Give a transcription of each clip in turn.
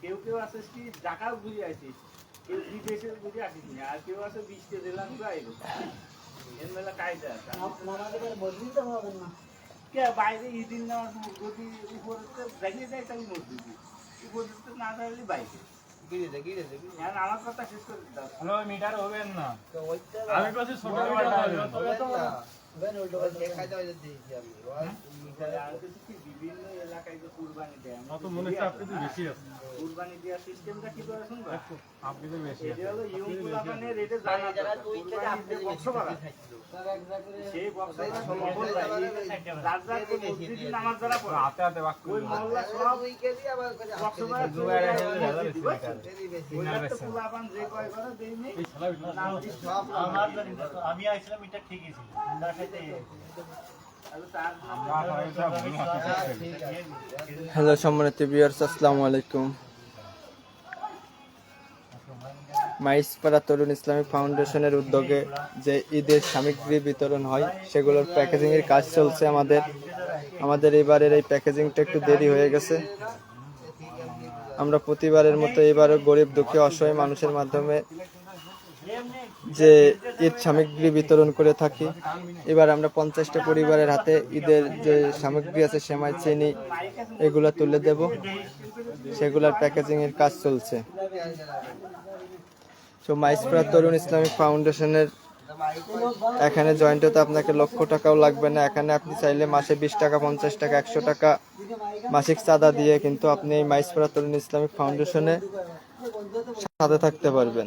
কেউ কেউ আছে কি ঢাকাও ঘুরে আসিস কেউ বিদেশে ঘুরে আসিস না আর কেউ আছে বিশকে ঘুরে আইলো এর মেলা কায়দা আছে কে বাইরে ইদিন না যদি উপরে দেখিয়ে দেয় তাহলে মসজিদ উপরে না থাকলে বাইরে আমার কথা শেষ করে দাও মিটার হবেন না আমি। বলছি ছোট মিটার হবে কিছু বিভিন্ন এলাকায় যে কুরবানি দেয় মনে হচ্ছে আপনি তো বেশি আছে কুরবানি দেওয়ার সিস্টেমটা কি করে শুনবা? আপনি তো বেশি এটা হলো বক্স সেই বক্স যার যার পড়ে হাতে হাতে বাক ওই সব কুলাপান যে কয় করে দেই আমার আমি আইছিলাম এটা ঠিকই ছিল। হ্যালো সম্মানিত ভিউয়ার্স আসসালামু আলাইকুম। মাইসপাড়া তরুণ ইসলামিক ফাউন্ডেশনের উদ্যোগে যে ঈদের সামগ্রী বিতরণ হয়, সেগুলোর প্যাকেজিং এর কাজ চলছে আমাদের। আমাদের এবারের এই প্যাকেজিংটা একটু দেরি হয়ে গেছে। আমরা প্রতিবারের মতো এবারও গরিব দুঃখী অসহায় মানুষের মাধ্যমে যে ঈদ সামগ্রী বিতরণ করে থাকি। এবার আমরা পঞ্চাশটা পরিবারের হাতে ঈদের যে সামগ্রী আছে, সেমাই, চিনি, এগুলো তুলে দেব। সেগুলোর প্যাকেজিংয়ের কাজ চলছে। তো মাইসপ্রা তরুণ ইসলামিক ফাউন্ডেশনের এখানে জয়েন্ট হতে আপনাকে লক্ষ টাকাও লাগবে না। এখানে আপনি চাইলে মাসে বিশ টাকা, পঞ্চাশ টাকা, একশো টাকা মাসিক চাঁদা দিয়ে কিন্তু আপনি এই মাইসপ্রা তরুণ ইসলামিক ফাউন্ডেশনে সাথে থাকতে পারবেন।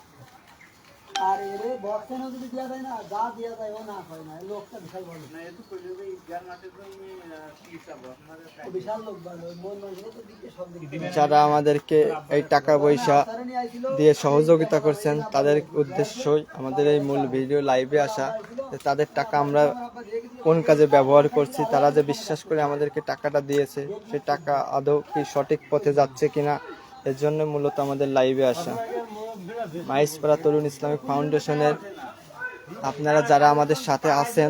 এর বক্সেনও যদি দেওয়া যায় না যা দেওয়া যায় ও না হয় না লোকটা বিশাল বড়। না এত কইলে যে ঈদগার মাঠে তো কি চাবো আপনাদের বিশাল লোক ভালো মন তো দিকে সব দিকে। যারা আমাদেরকে এই টাকা পয়সা দিয়ে সহযোগিতা করছেন তাদের উদ্দেশ্যই আমাদের এই মূল ভিডিও লাইভে আসা তাদের টাকা আমরা কোন কাজে ব্যবহার করছি তারা যে বিশ্বাস করে আমাদেরকে টাকাটা দিয়েছে সেই টাকা আদৌ কি সঠিক পথে যাচ্ছে কিনা এর জন্য মূলত আমাদের লাইভে আসা। মাইসপাড়া তরুণ ইসলামিক ফাউন্ডেশনের আপনারা যারা আমাদের সাথে আছেন,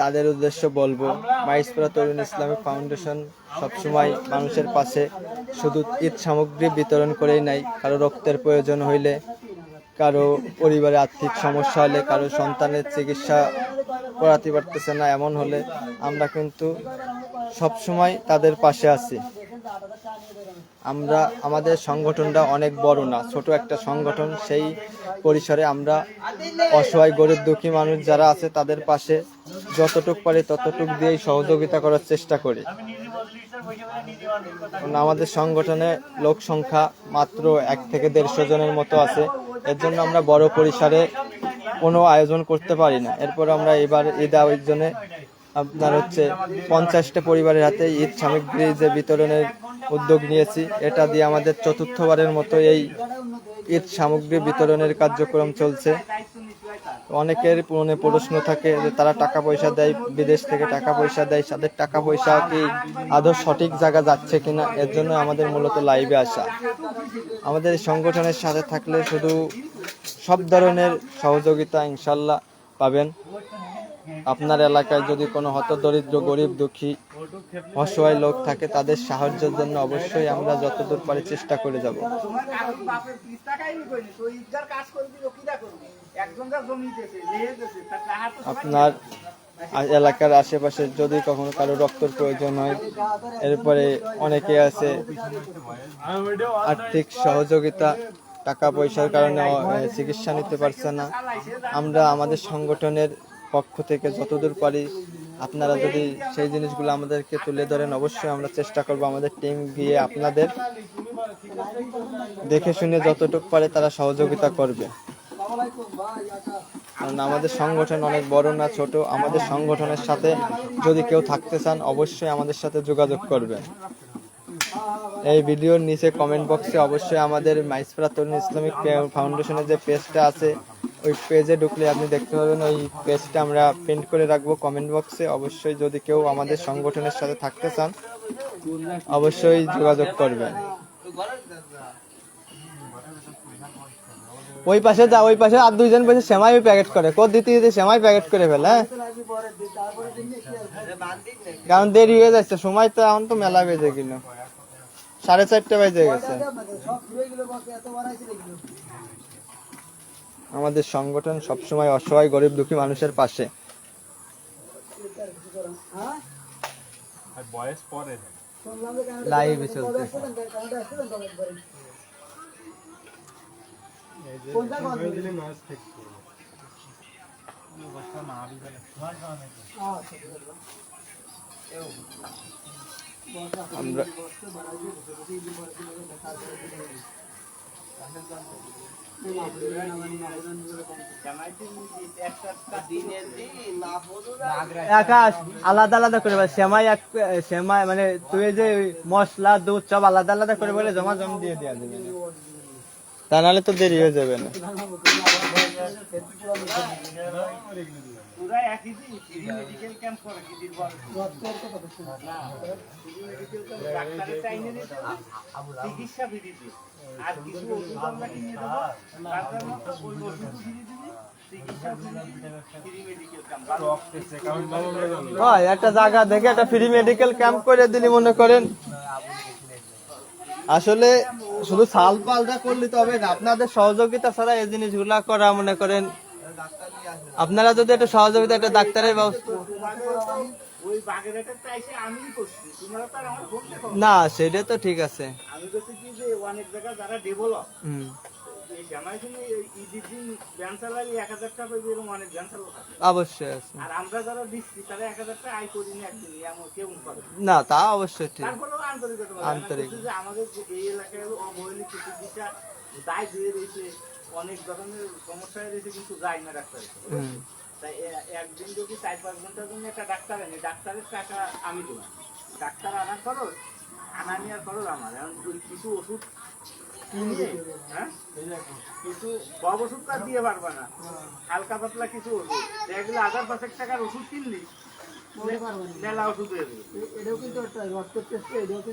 তাদের উদ্দেশ্য বলব মাইসপুরা তরুণ ইসলামিক ফাউন্ডেশন সবসময় মানুষের পাশে শুধু ঈদ সামগ্রী বিতরণ করেই নাই, কারও রক্তের প্রয়োজন হইলে, কারও পরিবারে আর্থিক সমস্যা হলে, কারও সন্তানের চিকিৎসা করাতে পারতেছে না, এমন হলে আমরা কিন্তু সবসময় তাদের পাশে আছি। আমরা, আমাদের সংগঠনটা অনেক বড় না, ছোট একটা সংগঠন, সেই পরিসরে আমরা অসহায়, গরিব, দুঃখী মানুষ যারা আছে, তাদের পাশে যতটুক পারি ততটুক দিয়েই সহযোগিতা করার চেষ্টা করি। আমাদের সংগঠনে লোক সংখ্যা মাত্র এক থেকে দেড়শো জনের মতো আছে। এর জন্য আমরা বড় পরিসরে কোনো আয়োজন করতে পারি না। এরপর আমরা এবার ঈদ আয়োজনে আপনার হচ্ছে পঞ্চাশটা পরিবারের হাতে ঈদ সামগ্রী যে বিতরণের উদ্যোগ নিয়েছি, এটা দিয়ে আমাদের চতুর্থবারের মতো এই ঈদ সামগ্রী বিতরণের কার্যক্রম চলছে। অনেকের মনে প্রশ্ন থাকে যে তারা টাকা পয়সা দেয়, বিদেশ থেকে টাকা পয়সা দেয়, তাদের টাকা পয়সা কি আদৌ সঠিক জায়গা যাচ্ছে কিনা, এর জন্য আমাদের মূলত লাইভে আসা। আমাদের সংগঠনের সাথে থাকলে শুধু সব ধরনের সহযোগিতা ইনশাল্লাহ পাবেন। আপনার এলাকায় যদি কোনো হতদরিদ্র, গরিব, দুঃখী, অসহায় লোক থাকে, তাদের সাহায্যের জন্য অবশ্যই আমরা যতদূর পারি চেষ্টা করে যাব। আপনার এলাকার আশেপাশে যদি কখনো কারও রক্তের প্রয়োজন হয়, এরপরে অনেকে আছে আর্থিক সহযোগিতা, টাকা পয়সার কারণে চিকিৎসা নিতে পারছে না। আমরা আমাদের সংগঠনের পক্ষ থেকে যতদূর পারি আপনারা যদি সেই জিনিসগুলো আমাদেরকে তুলে ধরেন, অবশ্যই আমরা চেষ্টা করব আমাদের টিম গিয়ে আপনাদের দেখে শুনে যতটুকু পারে তারা সহযোগিতা করবে। কারণ আমাদের সংগঠন অনেক বড় না ছোট, আমাদের সংগঠনের সাথে যদি কেউ থাকতে চান, অবশ্যই আমাদের সাথে যোগাযোগ করবেন। এই ভিডিওর নিচে কমেন্ট বক্সে অবশ্যই আমাদের মাইসপ্রা তরুণ ইসলামিক ফাউন্ডেশনের যে পেজটা আছে, ওই পেজে ঢুকলে আপনি দেখতে পাবেন ওই পেজটা আমরা প্রিন্ট করে রাখব কমেন্ট বক্সে অবশ্যই যদি কেউ আমাদের সংগঠনের সাথে থাকতে চান, অবশ্যই যোগাযোগ করবেন। ওই পাশে যা, ওই পাশে আর দুইজন পাশে সেমাই প্যাকেট করে। কোদ দিতে দিতে সেমাই প্যাকেট করে ফেলে হ্যাঁ? কারণ দেরি হয়ে যাচ্ছে, সময় তো এখন তো মেলা বেজে গেল। সাড়ে চারটে বাজে গেছে। আমাদের সংগঠন সবসময় অসহায় গরিব দুঃখী মানুষের পাশে। লাইভে কানাডা আমরা আকাশ আলাদা আলাদা করে সেমাই এক সেমাই মানে তুই যে মশলা দুধ সব আলাদা আলাদা করে বলে জমা জম দিয়ে দেওয়া যাবে তা নাহলে তো দেরি হয়ে যাবে না পুরা একই দিন ফ্রি মেডিকেল ক্যাম্প করে কি দিন বল না ফ্রি মেডিকেল ক্যাম্প ডাক্তারের চাইনে দিতে চিকিৎসা ফ্রি দিতে আর কিছু ওষুধ আমরা কিনে দেবো? তারপর ওই ওষুধ ফ্রি দিবি চিকিৎসা ফ্রি মেডিকেল ক্যাম্প হয় একটা জায়গা দেখে একটা ফ্রি মেডিকেল ক্যাম্প করে দিলি মনে করেন। আসলে শুধু সাল পালটা করলে তো হবে না আপনাদের সহযোগিতা ছাড়া এই জিনিসগুলা করা মনে করেন আপনারা যদি একটা সহযোগিতা, একটা ডাক্তারের না, সেটা তো ঠিক আছে না, তা অবশ্যই ঠিক। আন্তরিক। আমাদের এই এলাকায় হলো অবহেলিত দায় দিয়ে রয়েছে অনেক ধরনের সমস্যা রয়েছে কিন্তু যায় না ডাক্তার তাই একদিন যদি চার পাঁচ ঘণ্টার জন্য একটা ডাক্তার আনি ডাক্তারের টাকা আমি দেবো ডাক্তার আনার খরচ আনা নেওয়ার খরচ আমার। এখন কিছু ওষুধ কিনে হ্যাঁ? কিছু সব ওষুধ তো দিয়ে পারবা না। হালকা পাতলা কিছু ওষুধ। দেখলে হাজার পাঁচেক টাকার ওষুধ কিনলি হয়ে একটা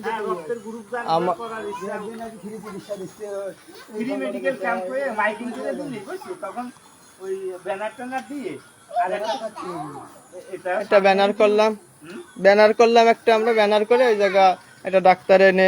হ্যাঁ হয়ে। ব্যানার ট্যানার দিয়ে আর একটা এটা একটা ব্যানার করলাম। ব্যানার করলাম একটা আমরা ব্যানার করে ওই জায়গা একটা ডাক্তার এনে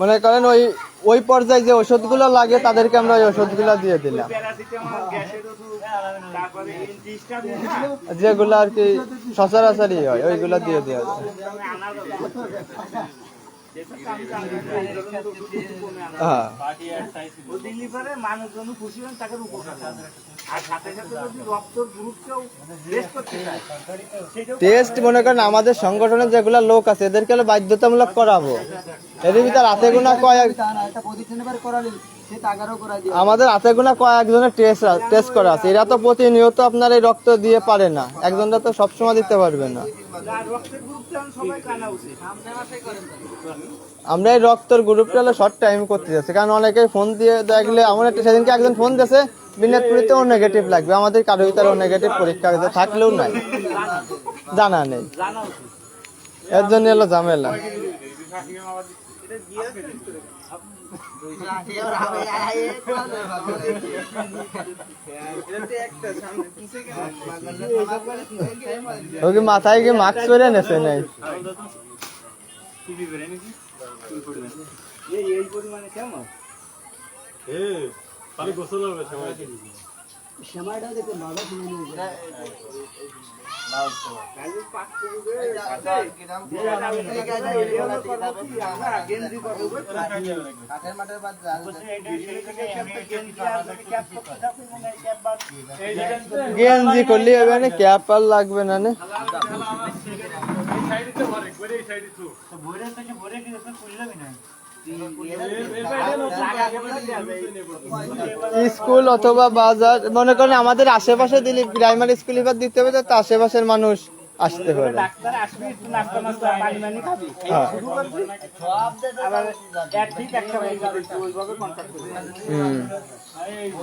মনে করেন ওই ওই পর্যায়ে যে ওষুধগুলো লাগে, তাদেরকে আমরা ওই ওষুধগুলো দিয়ে দিলাম। যেগুলো আর কি সচরাচরই হয়, ওইগুলো দিয়ে দেওয়া টেস্ট মনে করেন আমাদের সংগঠনের যেগুলো লোক আছে, এদেরকে বাধ্যতামূলক করাবো। এদের ভিতরে রাতে গুণা কয়েক আমাদের হাতে কয়েকজনের টেস্ট টেস্ট করা আছে। এরা তো প্রতিনিয়ত আপনার এই রক্ত দিয়ে পারে না। একজনটা তো সবসময় দিতে পারবে না। আমরা এই রক্তের গ্রুপটা হলো শর্ট টাইম করতে যাচ্ছি। কারণ অনেকে ফোন দিয়ে দেখলে আমার একটা সেদিনকে একজন ফোন দিয়েছে বিনাদপুরিতেও নেগেটিভ লাগবে। আমাদের কারও ভিতরেও নেগেটিভ পরীক্ষা থাকলেও নাই। জানা নেই। এর জন্য হলো ঝামেলা। মাথায় কি মাস্ক পরে নেছে নাই? এই পরিমাণে কেমন? বাধা শুনে নিয়ে গেঞ্জি করলে হবে না ক্যাপ আর লাগবে না নে। তো ভরে থেকে ভরে কি দেখতে খুললামই না? স্কুল অথবা বাজার, মনে করেন আমাদের আশেপাশে দিলে প্রাইমারি স্কুল এবার দিতে হবে, তো আশেপাশের মানুষ আসতে পারে হ্যাঁ।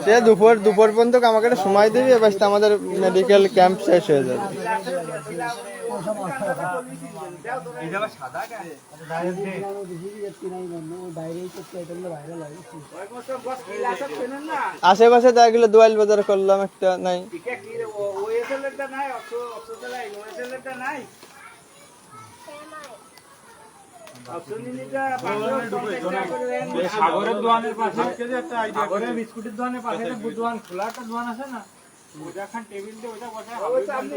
সে দুপুর দুপুর পর্যন্ত আমাকে একটা সময় দিবি এবার আমাদের মেডিকেল ক্যাম্প শেষ হয়ে যাবে আশেপাশে দেখা গেলো দোয়াল বাজার করলাম একটা নাই নাই সাগরের দোকানের পাশে সাগরের বিস্কুটের দোকানের পাশে দোকান খোলা একটা দোকান আছে না ওটা খান টেবিল দিয়ে ওটা সামনে।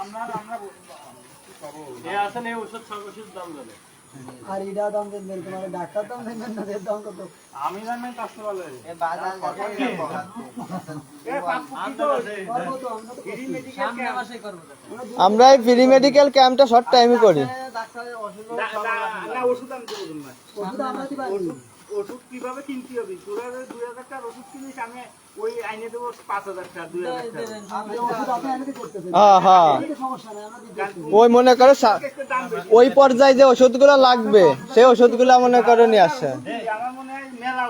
আমরা আমরা এ এই ওষুধ সব ওষুধ দাম জানে আর ইডা দাম দেন তোমার ডাক্তার দাম দেন না দাম কত? আমি জানি কাস্তে ভালো করব তো? আমরা তো আমরা এই ফ্রি মেডিকেল ক্যাম্পটা শর্ট টাইমে করি। ডাক্তারের ওষুধ না ওষুধ আমি দেব না। ওষুধ আমরা দিবা ওষুধ কীভাবে কিনতে হবে? দু হাজার দুই হাজার টাকার ওষুধ কিনিস আমি ওই আইনে দেবো পাঁচ হাজার টাকা দুই হাজার টাকা। আপনি ওষুধ আপনি এনে করতেছেন হ্যাঁ হ্যাঁ এতে সমস্যা নাই আমরা দিচ্ছি ওই মনে করো ওই পর্যায়ে যে ওষুধগুলো লাগবে সেই ওষুধগুলো মনে করো নিয়ে আসে আমার মনে হয় মেলা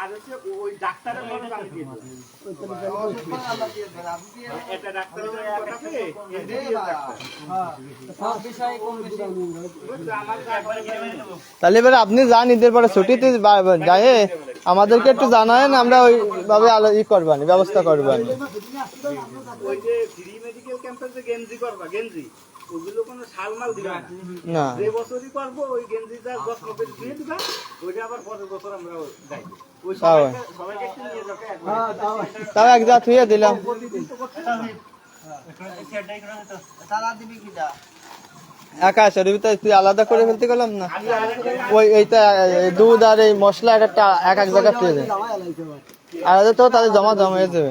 আর হচ্ছে ওই ডাক্তারের খরচ আমি দিয়ে এটা ডাক্তারের তাহলে এবার আপনি যান ঈদের পরে ছুটিতে যায় আমাদেরকে একটু জানায়েন আমরা ওইভাবে ই করবানি ব্যবস্থা করবানি। ওই যে ফ্রি মেডিকেল ক্যাম্পের যে গেঞ্জি করবা গেঞ্জি? ওগুলো কোনো শালমাল দিবা না না যে বছরই করব ওই গেঞ্জিটা দশ কপি দিয়ে দিবা ওইটা আবার পরের বছর আমরা গাই তাও এক জাত হইয়া দিলাম এর ভিতরে তুই আলাদা করে ফেলতে গেলাম না ওই এইটা দুধ আর এই মশলা একটা এক এক জায়গায় পেয়ে যায় আলাদা তো তাদের জমা জমা হয়ে যাবে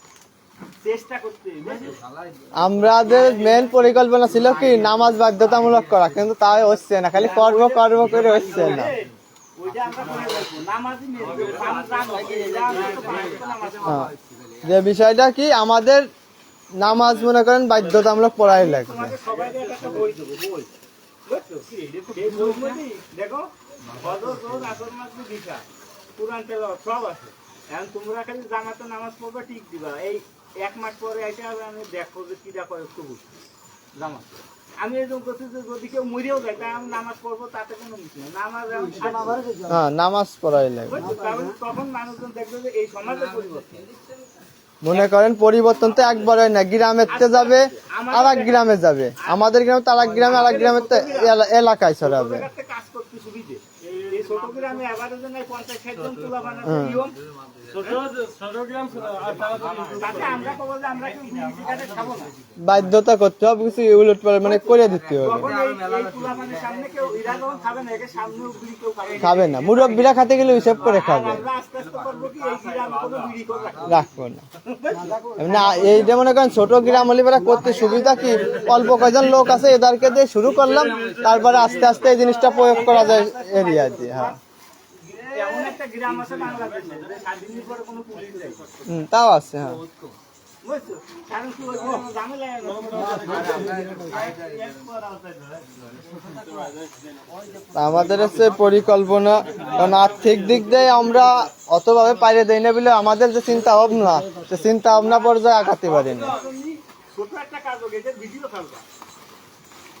আমাদের মেন পরিকল্পনা ছিল কি নামাজ বাধ্যতামূলক করা কিন্তু তাই হচ্ছে না খালি কর্ম কর্ম করে হচ্ছে না। হ্যাঁ। যে বিষয়টা কি আমাদের নামাজ মনে করেন বাধ্যতামূলক পড়াই লাগবে দেখো, কুরআন সব আছে। এখন তোমরা খালি জামাতে নামাজ পড়বে ঠিক দিবা এই এক মাস পরে আইসা আমি দেখো যে কিটা করে একটু জামাত আমি এরকম করছি যে যদি কেউ মরেও যায় তাই আমি নামাজ পড়ব তাতে কোনো কিছু নামাজ হ্যাঁ নামাজ পড়াই লাগবে। তখন মানুষজন দেখবে যে এই সমাজের পরিবর্তন। মনে করেন পরিবর্তন তো একবার না গ্রামের তে যাবে আর এক গ্রামে যাবে। আমাদের গ্রামে তো আর এক গ্রামে আর এক গ্রামের তো এলাকায় ছড়াবে কাজ করতে সুবিধে। এই ছোট গ্রামে পঞ্চাশ ষাট জন তুলা বানাতে বাধ্যতা করতে হবে কিছু উলট পালট মানে করে দিতে হবে। খাবে না মুরব্বীরা খাতে গেলে হিসাব করে খাবে। রাখব না। না। এইটা মনে করেন ছোট গ্রাম হলে করতে সুবিধা কি? অল্প কয়জন লোক আছে এদেরকে দিয়ে শুরু করলাম তারপরে আস্তে আস্তে এই জিনিসটা প্রয়োগ করা যায় এরিয়া দিয়ে হ্যাঁ। একটা গ্রাম আছে বাংলাদেশে। স্বাধীনের পরে কোনো পুলিশ নেই হুম, তাও আছে হ্যাঁ। কারণ কি ওই ঝামেলা আমাদের হচ্ছে পরিকল্পনা কারণ আর্থিক দিক দিয়ে আমরা অতভাবে পাইরে দেই না বলে আমাদের যে চিন্তা ভাবনা সে চিন্তা ভাবনা পর্যায়ে আগাতে পারি না ছোট একটা কাজ ভিডিও থাকবে ভিডিও থাকতে মূল যে হেল্পু প্রধান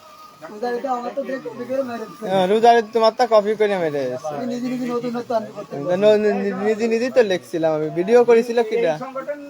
তো রোজার ঈদ তোমারটা কপি করে মেরে নিজে নিজে নতুন নতুন আনতে করতে পারি। নিজে নিজে তো লিখছিলাম আমি। ভিডিও করেছিল কিটা? সংগঠনের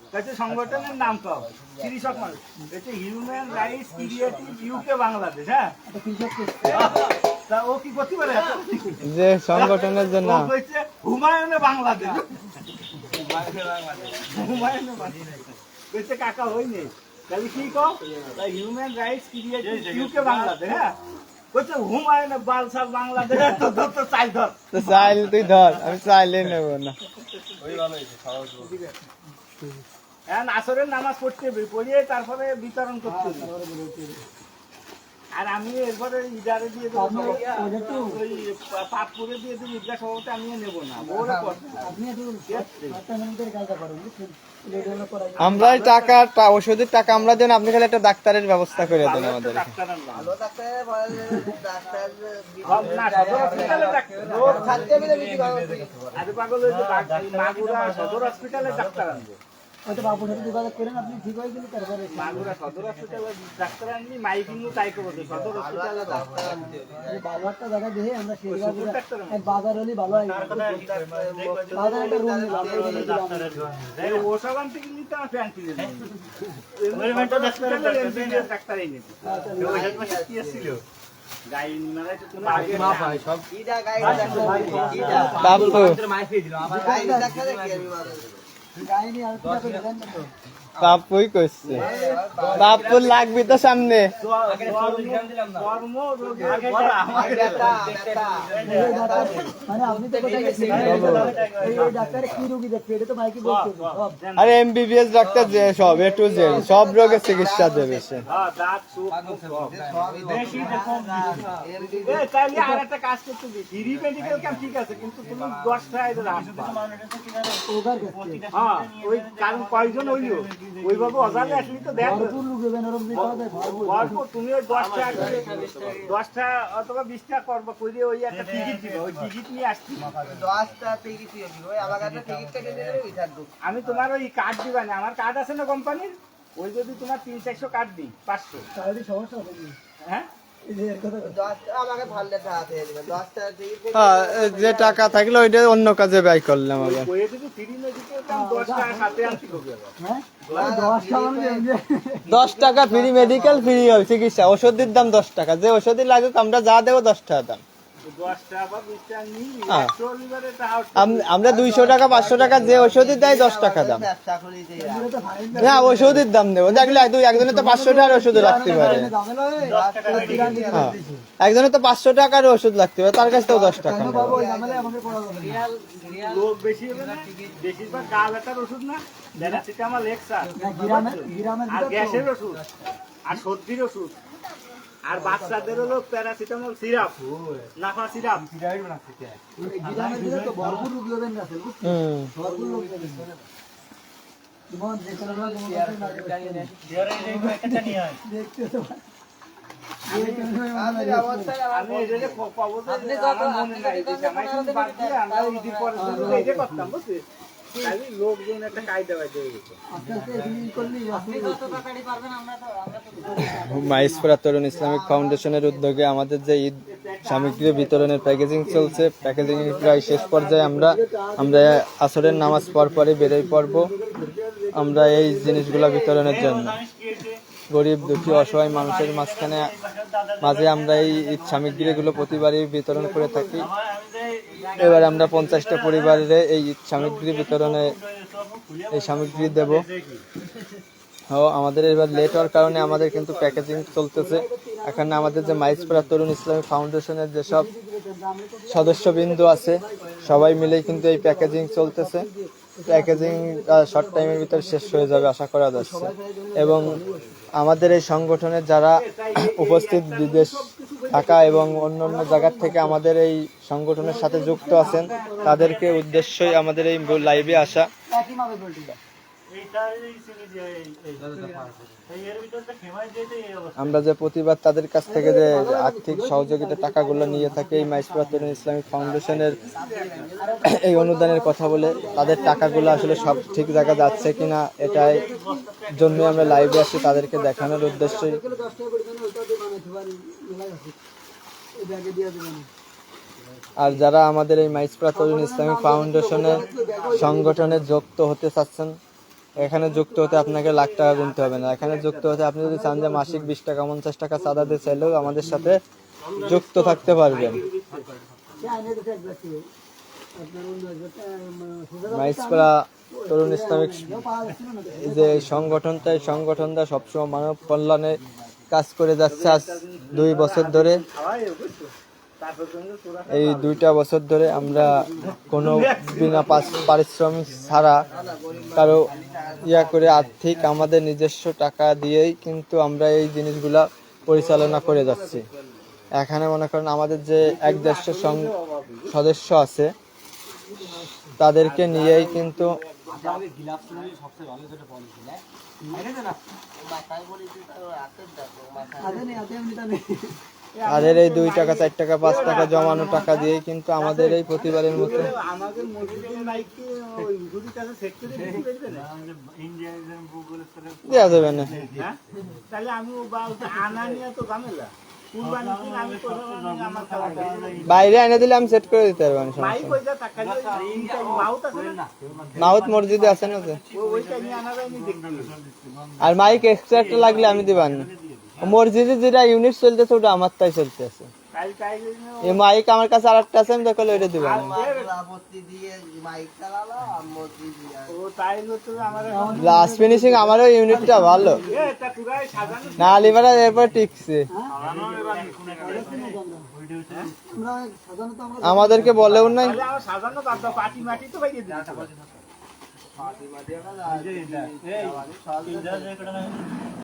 কাছে সংগঠনের নাম তো। কৃষক মানুষ। এটা human rights creative UK Bangladesh হ্যাঁ? কৃষক তা ও কি করতে পারে? যে সংগঠনের জন্য ও কইছে হুমায়ুনে বাংলাদেশ। হুমায়ুনে বাংলাদেশ। কইছে কাকা হই নেই তাহলে কি কও? তাই human rights creative UK Bangladesh হ্যাঁ? হুমায়ুনে বালসাল বাংলাদেশ তো ধর তো চাই ধর। তো চাইল তুই ধর আমি চাইলে নেব না। হ্যাঁ আসরের নামাজ পড়তে হবে পড়িয়ে তারপরে বিতরণ করতে হবে। আর আমি এরপরে ইদারে দিয়ে দেবো ওই পাপপুরে দিয়ে দেবো ঈদগা সভাপতি আমিও নেব না ওরা করাই আমরা টাকা ওষুধের টাকা আমরা দেন আপনি খালি একটা ডাক্তারের ব্যবস্থা করে দেন আমাদের ডাক্তার পাগল মাগুরা সদর হসপিটালে আনবে। হয়তো বাবুর সাথে যোগাযোগ করেন আপনি ঠিক হয়ে গেলে তারপরে মাগুরা সদর ডাক্তার আনবি মাইকিংও তাই করবে সদর ডাক্তার একটা জায়গা দেখে আমরা সেই। এক বাজার হলে ভালো হয়। বাজার একটা রুম নিলাম ওসব আনতে গেলে তো দেবে ডাক্তার এনে না। বাবু। গায়ে নিয়ে আর তো? বাপুই করছে বাপুর লাগবি তো সামনে। মানে আরে এমবিবিএস ডাক্তার যে সব এ টু জেড সব রোগের চিকিৎসা দেবে সে। হ্যাঁ, কারণ কয়জন হইল? ওইভাবে অজালে আসলি তো দেখ। তুমি ওই দশটা দশটা অথবা বিশটা করবা দিয়ে ওই একটা টিকিট দিবে ওই টিকিট নিয়ে আসছি। দশটা আমি তোমার ওই কার্ড দিবা না আমার কার্ড আছে না কোম্পানির ওই যদি তোমার তিন চারশো কার্ড দিই পাঁচশো। তাহলে সমস্যা হবে হ্যাঁ? যে হ্যাঁ, যে টাকা থাকলে ওইটা অন্য কাজে ব্যয় করলাম আবার। হ্যাঁ? মানে দশ টাকা ফ্রি মেডিকেল ফ্রি চিকিৎসা ওষুধের দাম দশ টাকা। যে ওষুধই লাগুক আমরা যা দেবো দশ টাকা দাম। আমরা দুইশো টাকা পাঁচশো টাকা যে ওষুধই দেয় দশ টাকা দাম। না ওষুধের দাম দেবো। দেখলে দুই একজনে তো পাঁচশো টাকার ওষুধ রাখতে পারে। হয়ে একজনে তো পাঁচশো টাকার ওষুধ লাগতে পারে তার কাছ থেকেও দশ টাকা আর গ্যাসের ওষুধ আর সর্দির ওষুধ। আর বাচ্চাদের হলো প্যারাসিটামল সিরাপ। নাফা সিরাপ। আমি লোকজন একটা কায়দা মাইসপাড়া তরুণ ইসলামিক ফাউন্ডেশনের উদ্যোগে আমাদের যে ঈদ সামগ্রী বিতরণের প্যাকেজিং চলছে প্যাকেজিং প্রায় শেষ পর্যায়ে আমরা আমরা আসরের নামাজ পর পরে বেরোই পড়ব, আমরা এই জিনিসগুলো বিতরণের জন্য। গরিব, দুঃখী, অসহায় মানুষের মাঝখানে মাঝে আমরা এই সামগ্রীগুলো প্রতিবারই বিতরণ করে থাকি। এবার আমরা পঞ্চাশটা পরিবারে এই সামগ্রী বিতরণে এই সামগ্রী দেব। ও, আমাদের এবার লেট হওয়ার কারণে আমাদের কিন্তু প্যাকেজিং চলতেছে। এখানে আমাদের যে মাইজপাড়া তরুণ ইসলামী ফাউন্ডেশনের যেসব সদস্যবৃন্দ আছে, সবাই মিলেই কিন্তু এই প্যাকেজিং চলতেছে। প্যাকেজিং শর্ট টাইমের ভিতরে শেষ হয়ে যাবে আশা করা যাচ্ছে। এবং আমাদের এই সংগঠনে যারা উপস্থিত বিদেশ থাকা এবং অন্য অন্য জায়গার থেকে আমাদের এই সংগঠনের সাথে যুক্ত আছেন, তাদেরকে উদ্দেশ্যই আমাদের এই লাইভে আসা। আমরা যে প্রতিবাদ তাদের কাছ থেকে যে আর্থিক সহযোগিতা টাকাগুলো নিয়ে থাকি এই মাইসপুরাতন ইসলামিক ফাউন্ডেশনের এই অনুদানের কথা বলে, তাদের টাকাগুলো আসলে সব ঠিক জায়গা যাচ্ছে কিনা এটাই জন্য আমরা লাইভে আসি তাদেরকে দেখানোর দেবেন আর যারা আমাদের এই মাইসপুরা ইসলামিক ফাউন্ডেশনের সংগঠনে যুক্ত হতে চাচ্ছেন এখানে যুক্ত হতে আপনাকে লাখ টাকা গুনতে হবে না। এখানে যুক্ত হতে আপনি যদি চান যে মাসিক বিশ টাকা পঞ্চাশ টাকা চাঁদা দিয়ে চাইলেও আমাদের সাথে যুক্ত থাকতে পারবেন। তরুণ ইসলামিক যে সংগঠনটা এই সংগঠনটা সবসময় মানব কল্যাণে কাজ করে যাচ্ছে আজ দুই বছর ধরে। এই দুইটা বছর ধরে আমরা কোনো বিনা পারিশ্রমিক ছাড়া কারও ইয়া করে আর্থিক আমাদের নিজস্ব টাকা দিয়েই কিন্তু আমরা এই জিনিসগুলা পরিচালনা করে যাচ্ছি এখানে মনে করেন আমাদের যে এক দেড়শো সদস্য আছে তাদেরকে নিয়েই কিন্তু এমনিটা নেই। তাদের এই দুই টাকা চার টাকা পাঁচ টাকা জমানো টাকা দিয়েই কিন্তু আমাদের এই প্রতিবারের মতো না? দেওয়া যাবে না হ্যাঁ? বাইরে এনে দিলে আমি সেট করে দিতে পারব না দিয়ে মাউথ না? মসজিদে আছে না। আর মাইক এক্সট্রা একটা লাগলে আমি দিবান মসজিদে যেটা ইউনিট চলতেছে ওটা আমার তাই চলতেছে তাই- তাই জন্য এই মাইক আমার কাছে আর একটা আছে আমি দেখলে ওইটা লাস্ট ফিনিশিং আমারও ইউনিটটা ভালো না লিভার এরপর টিকছে আমাদেরকে বলেও নাই